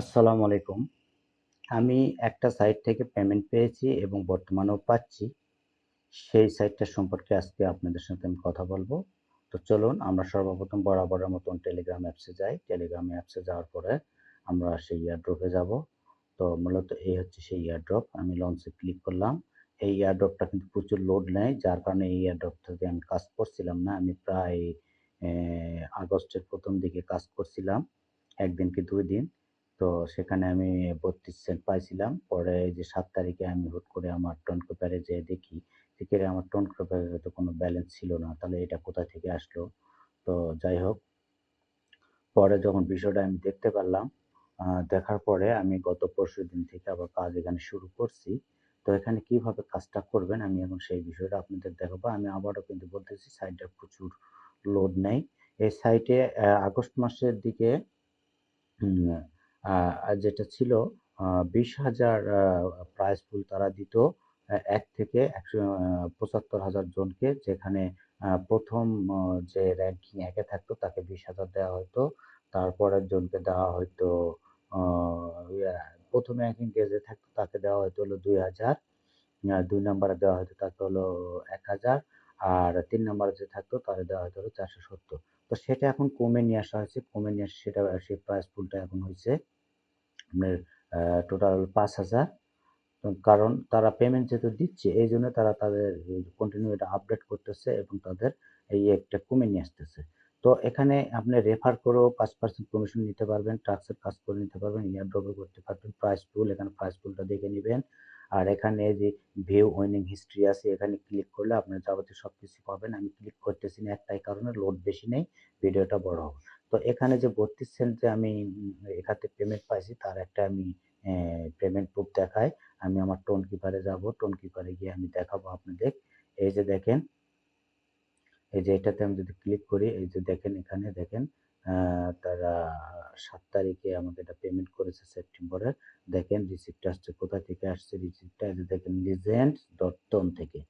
আসসালামু আলাইকুম। আমি একটা সাইট থেকে পেমেন্ট পেয়েছি এবং বর্তমানেও পাচ্ছি। সেই সাইটটা সম্পর্কে আজকে আপনাদের সাথে আমি কথা বলব তো চলুন, আমরা সর্বপ্রথম বরাবরের মতন টেলিগ্রাম অ্যাপসে যাই। টেলিগ্রাম অ্যাপসে যাওয়ার পরে আমরা সেই এয়ারড্রপে যাব। তো মূলত এই হচ্ছে সেই এয়ারড্রপ। আমি লঞ্চে ক্লিক করলাম। এই এয়ারড্রপটা কিন্তু প্রচুর লোড নেয়। যার কারণে এই এয়ারড্রপটাতে আমি কাজ করছিলাম না। আমি প্রায় আগস্টের প্রথম দিকে কাজ করছিলাম। ১ দিন কি ২ দিন। তো সেখানে আমি ৩২ সেন্ট পাইছিলাম। পরে যে ৭ তারিখে আমি হুট করে আমার টোনকোপ্যারে যেয়ে দেখি, কিরে আমার টোনকোপ্যারে তো কোনো ব্যালেন্স ছিল না। তাহলে এটা কোথা থেকে আসলো? তো যাই হোক পরে যখন বিষয়টা আমি দেখতে পারলাম, দেখার পরে আমি গত পরশু দিন থেকে আবার কাজ এখানে শুরু করছি। তো এখানে কীভাবে কাজটা করবেন আমি এখন সেই বিষয়টা আপনাদের দেখাবো। আমি আবারও কিন্তু বলতেছি সাইটটা প্রচুর লোড নেয়। এই সাইটে আগস্ট মাসের দিকে যেটা ছিল ২০,০০০ আ প্রাইস পুল তারা দিত এক থেকে একশো পঁচাত্তর হাজার জনকে যেখানে প্রথম যে র্যাঙ্কিং ১ এ থাকতো তাকে ২০,০০০ দেওয়া হতো তারপরের জনকে দেওয়া ইয়া ১ম র‍্যাংকিং যে, থাকতো তাকে দেওয়া হইতো হলো দুই হাজার দুই নাম্বারে দেওয়া হইতো তাকে হলো ১,০০০ আর তিন নাম্বারে যে থাকতো তারে দেওয়া হইতো হলো ৪৭০। তো সেটা এখন কমে নিয়ে আসা হয়েছে। কমে নিয়ে এসে সেটা সেই প্রাইস পুলটা এখন হয়েছে আপনার টোটাল ৫,০০০ কারণ তারা পেমেন্ট যেহেতু দিচ্ছে এই জন্য তারা তাদের কন্টিনিউ এটা আপডেট করতেছে এবং তাদের এই একটা কমে নিয়ে আসতেছে। তো এখানে আপনি রেফার করেও পাঁচ পার্সেন্ট কমিশন নিতে পারবেন, টাস্কের কাজ করে নিতে পারবেন, ইয়ার ড্রপে করতে পারবেন। প্রাইস পুল এখানে প্রাইস পুলটা দেখে নিবেন। আর এখানে যে ভিউ উইনিং হিস্ট্রি আছে এখানে ক্লিক করলে আপনার যাবতীয় সবকিছু পাবেন। আমি ক্লিক করতেছি না একটাই কারণে লোড বেশি নেই, ভিডিওটা বড় হবে। তো এখানে যে ৩২ সেন্ট যে আমি এখানে পেমেন্ট পাইছি তার একটা আমি পেমেন্ট প্রুফ দেখাই। আমি আমার টোন কিপারে যাব। টোন কিপারে গিয়ে আমি দেখাবো আপনাদের। এই যে দেখেন এই যে এটাতে আমি যদি ক্লিক করি, এই যে দেখেন এখানে দেখেন তারা সাত তারিখে আমাকে এটা পেমেন্ট করেছে সেপ্টেম্বরের। দেখেন রিসিপ্টটা আসছে কোথা থেকে আসছে রিসিপ্টটা দেখেন legend.tom থেকে।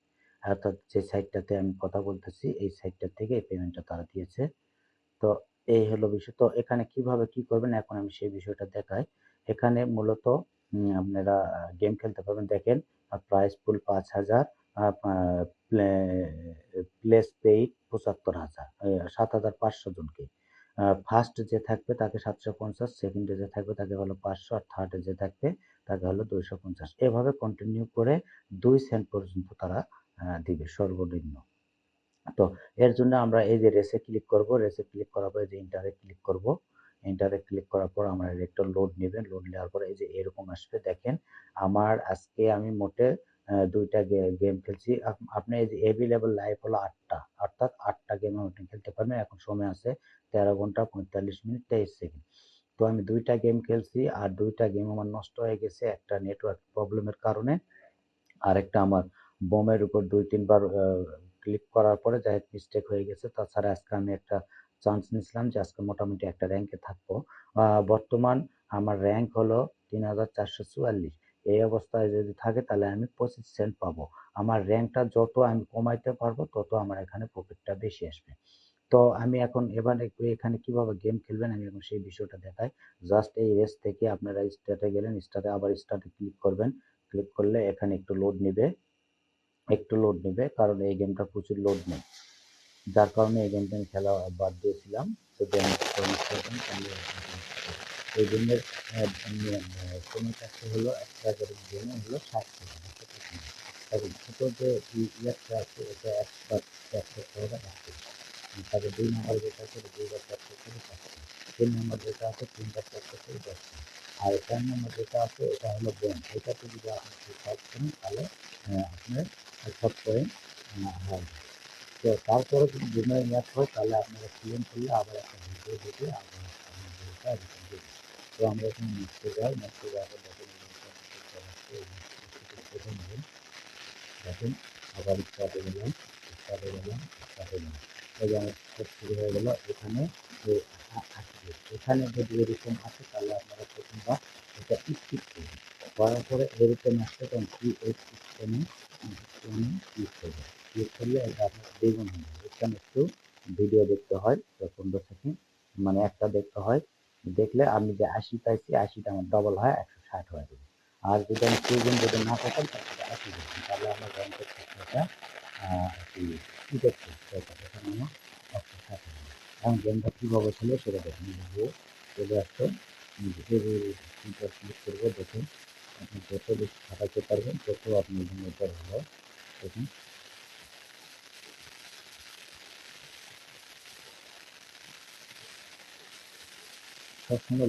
অর্থাৎ যে সাইটটাতে আমি কথা বলতেছি এই সাইটটা থেকে এই পেমেন্টটা তারা দিয়েছে। তো এই হলো বিষয়। তো এখানে কীভাবে কি করবেন এখন আমি সেই বিষয়টা দেখাই। এখানে মূলত আপনারা গেম খেলতে পারবেন। দেখেন প্রাইস পুল ৫,০০০ আ পা প্লে প্লেস পেইড ৭৫,০০০ এ ৭৫০০ জনকে। ফার্স্ট যে থাকবে তাকে ৭৫০, সেকেন্ডে যে থাকবে তাকে হলো ৫০০ আর থার্ডে যে থাকবে তাকে হলো ২৫০। এভাবে কন্টিনিউ করে দুই সেন্ট পর্যন্ত তারা দিবে সর্বনিম্ন। তো এর জন্য আমরা এই যে রেসে ক্লিক করব। রেসে ক্লিক করার পরে যে ইন্টারে ক্লিক করব। ইন্টারে ক্লিক করার পর আমার একটা লোড নেবেন লোড নেওয়ার পরে এই যে এরকম আসবে দেখেন আমার আজকে আমি মোটে আ ২ টা গে গেম খেলছি। আপ, আপনি এভেইলেবল লাইভ হলো আটটা অর্থাৎ আটটা গেম আপনি খেলতে পারবেন। এখন সময় আছে ১৩ ঘণ্টা ৪৫ মিনিট ২৩ সেকেন্ড। তো আমি দুইটা গেম খেলছি আর ২ টা গেম আমার নষ্ট হয়ে গেছে একটা নেটওয়ার্ক প্রবলেমের কারণে। আরেকটা আমার বোমের উপর দুই, তিনবার ক্লিক করার পরে যাই মিস্টেক হয়ে গেছে। তাছাড়া আজকে আমি একটা চান্স নিছিলাম যে আজকে মোটামুটি একটা র্যাঙ্কে থাকব। বর্তমান আমার র্যাঙ্ক হলো ৩৪৪৪। এই অবস্থায় যদি থাকে তাহলে আমি ২৫ সেন্ট পাবো। আমার র্যাঙ্কটা যত আমি কমাইতে পারব তত আমার এখানে প্রফিটটা বেশি আসবে। তো আমি এখন এবারে এখানে কীভাবে গেম খেলবেন আমি এখন সেই বিষয়টা দেখাই। জাস্ট এই রেস থেকে আপনারা স্টার্টে গেলেন, স্টার্টে আবার স্টার্টে ক্লিক করবেন। ক্লিক করলে এখানে একটু লোড নেবে একটু লোড নেবে কারণ এই গেমটা প্রচুর লোড নেই যার কারণে এই গেমটা আমি খেলা বাদ দিয়েছিলাম। যদি আমি এই গেমের সময় থাকতে হলো করে গেমে হলো ৬০ সেকেন্ড। এখন ছোট যে ইয়ারটা আছে, এটা হবে রাখতে তারপর ২ নাম্বার যেটা আছে ২ বার ট্যাপ করতে হবে ৫ সেকেন্ড। ৩ নাম্বার যেটা আছে ৩ বার ট্যাপ করতে হবে ১০ সেকেন্ড। আর ৪ নাম্বার যেটা আছে, এটা হলো বোম। এটাতে যদি আপনি সার্চ করেন, তাহলে আপনার সব পয়েন্ট হয়। তো তারপরে যদি গেমের ম্যাচ হয়, তাহলে আপনারা করলে আবার একটা ভিডিও আবার আপনার। তো আমরা এখানে ম্যাচে যাই। ম্যাচে যাওয়ার পর দেখেন প্রথম। দেখেন আবার গেলাম, স্টার্টে গেলাম। এই আমার শুরু হয়ে গেল এখানে যে আসবে। এখানে যদি এরকম আসে তাহলে আপনারা প্রথমবার এটা স্কিপ করবেন। করার পরে এরকম আসলে তখন ক্রিয়েট স্ক্যানে স্ক্যানে ক্লিক করবেন। ক্লিক করলে এটা আপনার। এখানে একটু ভিডিও দেখতে হয় ১০-১৫ সেকেন্ড মানে একটা দেখতে হয় দেখলে আমি যে আশি পাইছি আশিটা আমার ডবল হয় একশো ষাট হয়ে যাবে আর যদি আমি কেউ যদি না পেতাম তাহলে আশি দিতাম তাহলে আমার ব্যাংকের ক্ষেত্রে কি কি দেখতে এখানে আমার একশো ষাট হবে এবং গেমটা কীভাবে ছিল সেটা দেখুন যে চলে আসছে করব দেখুন আপনি যত বেশি খাটাতে পারবেন তত আপনি এখানে দেখুন Tá transforma